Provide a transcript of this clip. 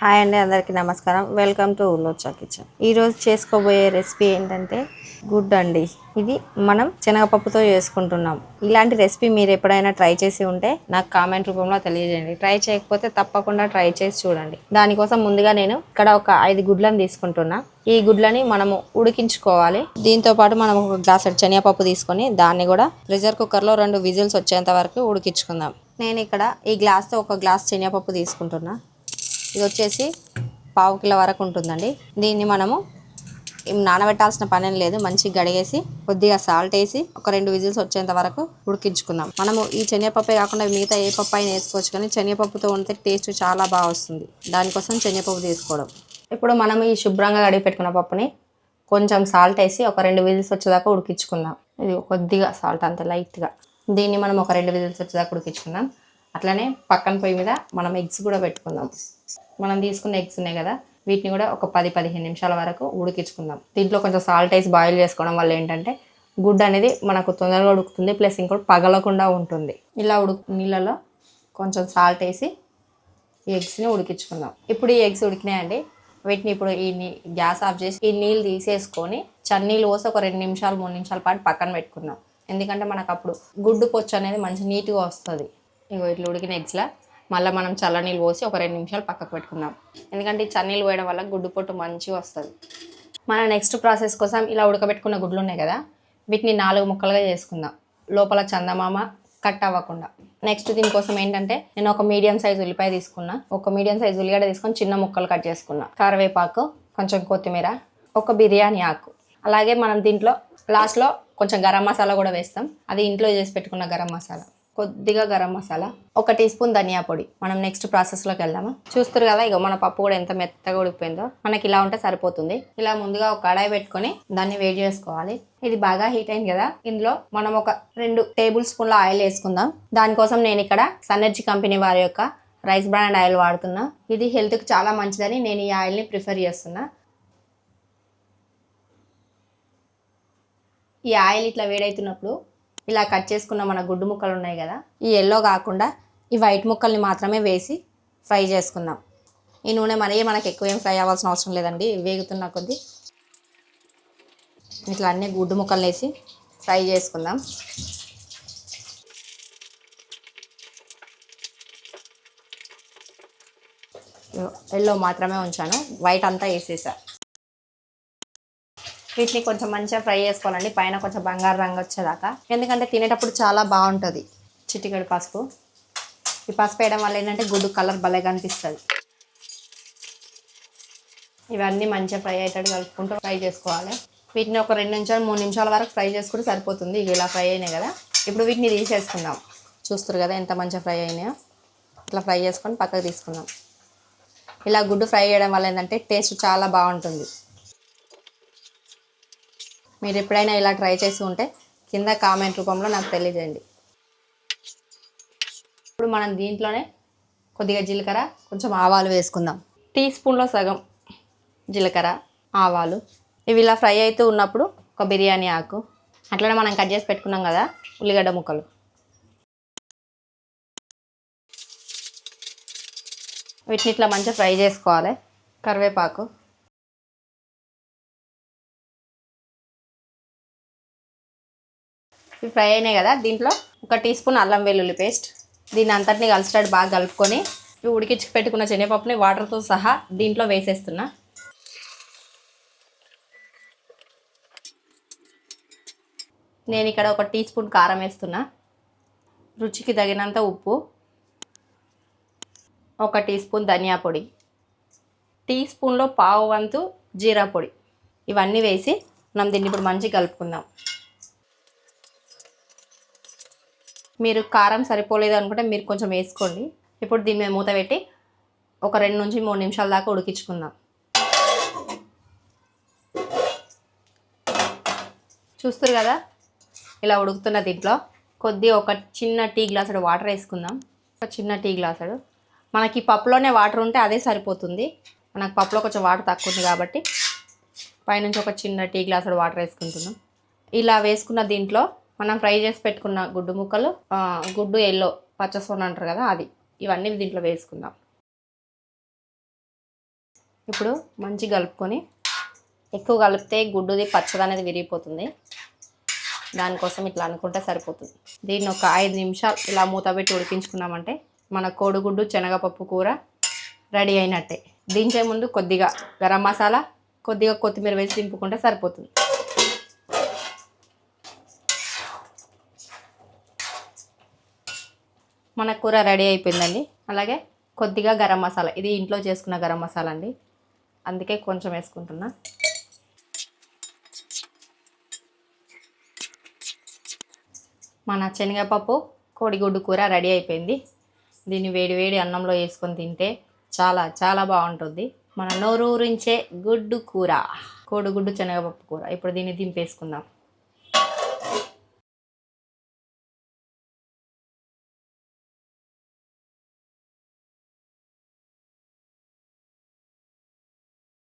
Hi అండి అందరికీ నమస్కారం. వెల్కమ్ టు ఉల్లోచా కిచెన్ ఈరోజు చేసుకోబోయే రెసిపీ ఏంటంటే గుడ్ అండి. ఇది మనం శనగపప్పుతో చేసుకుంటున్నాం. ఇలాంటి రెసిపీ మీరు ఎప్పుడైనా ట్రై చేసి ఉంటే నాకు కామెంట్ రూపంలో తెలియజేయండి. ట్రై చేయకపోతే తప్పకుండా ట్రై చేసి చూడండి. దానికోసం ముందుగా నేను ఇక్కడ ఒక ఐదు గుడ్లను తీసుకుంటున్నా. ఈ గుడ్లని మనము ఉడికించుకోవాలి. దీంతో పాటు మనం ఒక గ్లాస్ శనగపప్పు తీసుకొని దాన్ని కూడా ప్రెషర్ కుక్కర్లో రెండు విజిల్స్ వచ్చేంత వరకు ఉడికించుకుందాం. నేను ఇక్కడ ఈ గ్లాస్తో ఒక గ్లాస్ శనగపప్పు తీసుకుంటున్నా. ఇది వచ్చేసి పావు కిలో వరకు ఉంటుందండి. దీన్ని మనము నానబెట్టాల్సిన పని ఏం లేదు. మంచిగా గడిగేసి కొద్దిగా సాల్ట్ వేసి ఒక రెండు విజిల్స్ వచ్చేంత వరకు ఉడికించుకుందాం. మనము ఈ శనగపప్పే కాకుండా మిగతా ఏ పప్పు అయినా వేసుకోవచ్చు కానీ శనగపప్పుతో ఉంటే టేస్ట్ చాలా బాగా వస్తుంది. దానికోసం శనగపప్పు తీసుకోవడం. ఇప్పుడు మనం ఈ శుభ్రంగా గడిగి పెట్టుకున్న పప్పుని కొంచెం సాల్ట్ వేసి ఒక రెండు విజిల్స్ వచ్చేదాకా ఉడికించుకుందాం. ఇది కొద్దిగా సాల్ట్ అంత లైట్గా దీన్ని మనం ఒక రెండు విజిల్స్ వచ్చేదాకా ఉడికించుకుందాం. అట్లనే పక్కన పొయ్యి మీద మనం ఎగ్స్ కూడా పెట్టుకుందాం. మనం తీసుకున్న ఎగ్స్ ఉన్నాయి కదా వీటిని కూడా ఒక పది పదిహేను నిమిషాల వరకు ఉడికించుకుందాం. దీంట్లో కొంచెం సాల్ట్ వేసి బాయిల్ చేసుకోవడం వల్ల ఏంటంటే గుడ్డు అనేది మనకు తొందరగా ఉడుకుతుంది ప్లస్ ఇంకోటి పగలకుండా ఉంటుంది. ఇలా ఉడుకు నీళ్ళలో కొంచెం సాల్ట్ వేసి ఈ ఎగ్స్ని ఉడికించుకుందాం. ఇప్పుడు ఈ ఎగ్స్ ఉడికినాయండి. వీటిని ఇప్పుడు ఈ నీ గ్యాస్ ఆఫ్ చేసి ఈ నీళ్ళు తీసేసుకొని చన్నీళ్ళు పోసి ఒక రెండు నిమిషాలు మూడు నిమిషాల పాటు పక్కన పెట్టుకుందాం. ఎందుకంటే మనకు అప్పుడు గుడ్డు పొచ్చు అనేది మంచి నీట్గా వస్తుంది. ఇగో ఇట్లా ఉడికిన ఎగ్స్లా మళ్ళీ మనం చల్లనీళ్ళు పోసి ఒక రెండు నిమిషాలు పక్కకు పెట్టుకుందాం. ఎందుకంటే ఈ చన్నీళ్ళు పోయడం వల్ల గుడ్డు పొట్టు మంచిగా వస్తుంది. మన నెక్స్ట్ ప్రాసెస్ కోసం ఇలా ఉడకబెట్టుకున్న గుడ్లు ఉన్నాయి కదా వీటిని నాలుగు ముక్కలుగా చేసుకుందాం. లోపల చందమామ కట్ అవ్వకుండా. నెక్స్ట్ దీనికోసం ఏంటంటే నేను ఒక మీడియం సైజ్ ఉల్లిపాయ తీసుకున్నా. ఒక మీడియం సైజ్ ఉల్లిగడ్డ తీసుకొని చిన్న ముక్కలు కట్ చేసుకున్నా. కరివేపాకు కొంచెం కొత్తిమీర ఒక బిర్యానీ ఆకు. అలాగే మనం దీంట్లో లాస్ట్లో కొంచెం గరం మసాలా కూడా వేస్తాం. అది ఇంట్లో చేసి పెట్టుకున్న గరం మసాలా. కొద్దిగా గరం మసాలా ఒక టీ స్పూన్ ధనియా పొడి. మనం నెక్స్ట్ ప్రాసెస్లోకి వెళ్దామా? చూస్తారు కదా ఇక మన పప్పు కూడా ఎంత మెత్తగా ఉడికిపోయిందో. మనకి ఇలా ఉంటే సరిపోతుంది. ఇలా ముందుగా ఒక కడాయి పెట్టుకొని దాన్ని వేడి చేసుకోవాలి. ఇది బాగా హీట్ అయింది కదా ఇందులో మనం ఒక రెండు టేబుల్ స్పూన్ల ఆయిల్ వేసుకుందాం. దానికోసం నేను ఇక్కడ సనర్జీ కంపెనీ వారి యొక్క రైస్ బ్రాండ్ ఆయిల్ వాడుతున్నా. ఇది హెల్త్కి చాలా మంచిదని నేను ఈ ఆయిల్ని ప్రిఫర్ చేస్తున్నా. ఈ ఆయిల్ ఇట్లా వేడవుతున్నప్పుడు ఇలా కట్ చేసుకున్న మన గుడ్డు ముక్కలు ఉన్నాయి కదా ఈ ఎల్లో కాకుండా ఈ వైట్ ముక్కల్ని మాత్రమే వేసి ఫ్రై చేసుకుందాం. ఈ నూనె మరీ మనకి ఎక్కువ ఏం ఫ్రై అవ్వాల్సిన అవసరం లేదండి వేగుతున్న కొద్దీ. ఇట్లా అన్నీ గుడ్డు ముక్కలు వేసి ఫ్రై చేసుకుందాం. ఎల్లో మాత్రమే ఉంచాను వైట్ అంతా వేసేసా. వీటిని కొంచెం మంచిగా ఫ్రై చేసుకోవాలండి. పైన కొంచెం బంగారు రంగు వచ్చేదాకా. ఎందుకంటే తినేటప్పుడు చాలా బాగుంటుంది చిటికెడు పసుపు. ఈ పసుపు వేయడం వల్ల ఏంటంటే గుడ్డు కలర్ భలే కనిపిస్తుంది. ఇవన్నీ మంచిగా ఫ్రై అయ్యేటట్టు కలుపుకుంటూ ఫ్రై చేసుకోవాలి. వీటిని ఒక రెండు నిమిషాలు మూడు నిమిషాల వరకు ఫ్రై చేసుకుంటే సరిపోతుంది. ఇవి ఇలా ఫ్రై అయినాయి కదా. ఇప్పుడు వీటిని తీసేసుకుందాం. చూస్తారు కదా ఎంత మంచిగా ఫ్రై అయినాయో. ఇట్లా ఫ్రై చేసుకొని పక్కకు తీసుకుందాం. ఇలా గుడ్డు ఫ్రై చేయడం వల్ల ఏంటంటే టేస్ట్ చాలా బాగుంటుంది. మీరు ఎప్పుడైనా ఇలా ట్రై చేసి ఉంటే కింద కామెంట్ రూపంలో నాకు తెలియజేయండి. ఇప్పుడు మనం దీంట్లోనే కొద్దిగా జీలకర్ర కొంచెం ఆవాలు వేసుకుందాం. టీ స్పూన్లో సగం జీలకర్ర ఆవాలు. ఇవి ఇలా ఫ్రై అవుతూ ఉన్నప్పుడు ఒక బిర్యానీ ఆకు. అట్లనే మనం కట్ చేసి పెట్టుకున్నాం కదా ఉల్లిగడ్డ ముక్కలు. వీటిని ఇట్లా మంచిగా ఫ్రై చేసుకోవాలి. కరివేపాకు. ఇవి ఫ్రై అయినాయి కదా దీంట్లో ఒక టీ స్పూన్ అల్లం వెల్లుల్లి పేస్ట్. దీన్ని అంతటిని కలిసేటట్టు బాగా కలుపుకొని ఇవి ఉడికించి పెట్టుకున్న శనగపప్పుని వాటర్తో సహా దీంట్లో వేసేస్తున్నా. నేను ఇక్కడ ఒక టీ స్పూన్ కారం వేస్తున్నా. రుచికి తగినంత ఉప్పు ఒక టీ స్పూన్ ధనియా పొడి టీ స్పూన్లో పావు వంతు జీరా పొడి. ఇవన్నీ వేసి మనం దీన్ని ఇప్పుడు మంచిగా కలుపుకుందాం. మీరు కారం సరిపోలేదు అనుకుంటే మీరు కొంచెం వేసుకోండి. ఇప్పుడు దీని మీద మూత పెట్టి ఒక రెండు నుంచి మూడు నిమిషాల దాకా ఉడికించుకుందాం. చూస్తారు కదా? ఇలా ఉడుకుతున్న దీంట్లో కొద్ది ఒక చిన్న టీ గ్లాసుడు వాటర్ వేసుకుందాం. ఒక చిన్న టీ గ్లాసుడు. మనకి పప్పులోనే వాటర్ ఉంటే అదే సరిపోతుంది. మనకు పప్పులో కొంచెం వాటర్ తక్కువ ఉంది కాబట్టి పైనుంచి ఒక చిన్న టీ గ్లాసుడు వాటర్ వేసుకుంటున్నాం. ఇలా వేసుకున్న దీంట్లో మనం ఫ్రై చేసి పెట్టుకున్న గుడ్డు ముక్కలు గుడ్డు ఎల్లో పచ్చసోన అంటారు కదా అది. ఇవన్నీ దీంట్లో వేసుకుందాం. ఇప్పుడు మంచి కలుపుకొని ఎక్కువ కలిపితే గుడ్డుది పచ్చది అనేది విరిగిపోతుంది. దానికోసం ఇట్లా అనుకుంటే సరిపోతుంది. దీన్ని ఒక ఐదు నిమిషాలు ఇలా మూత పెట్టి ఉడికించుకున్నామంటే మన కోడిగుడ్డు శనగపప్పు కూర రెడీ అయినట్టే. దించే ముందు కొద్దిగా గరం మసాలా కొద్దిగా కొత్తిమీర వేసి దింపుకుంటే సరిపోతుంది. మన కూర రెడీ అయిపోయిందండి. అలాగే కొద్దిగా గరం మసాలా. ఇది ఇంట్లో చేసుకున్న గరం మసాలా అండి. అందుకే కొంచెం వేసుకుంటున్నా. మన శనగపప్పు కోడిగుడ్డు కూర రెడీ అయిపోయింది. దీన్ని వేడి వేడి అన్నంలో వేసుకొని తింటే చాలా చాలా బాగుంటుంది. మన నోరూరించే గుడ్డు కూర కోడిగుడ్డు శనగపప్పు కూర. ఇప్పుడు దీన్ని దింపేసుకుందాం.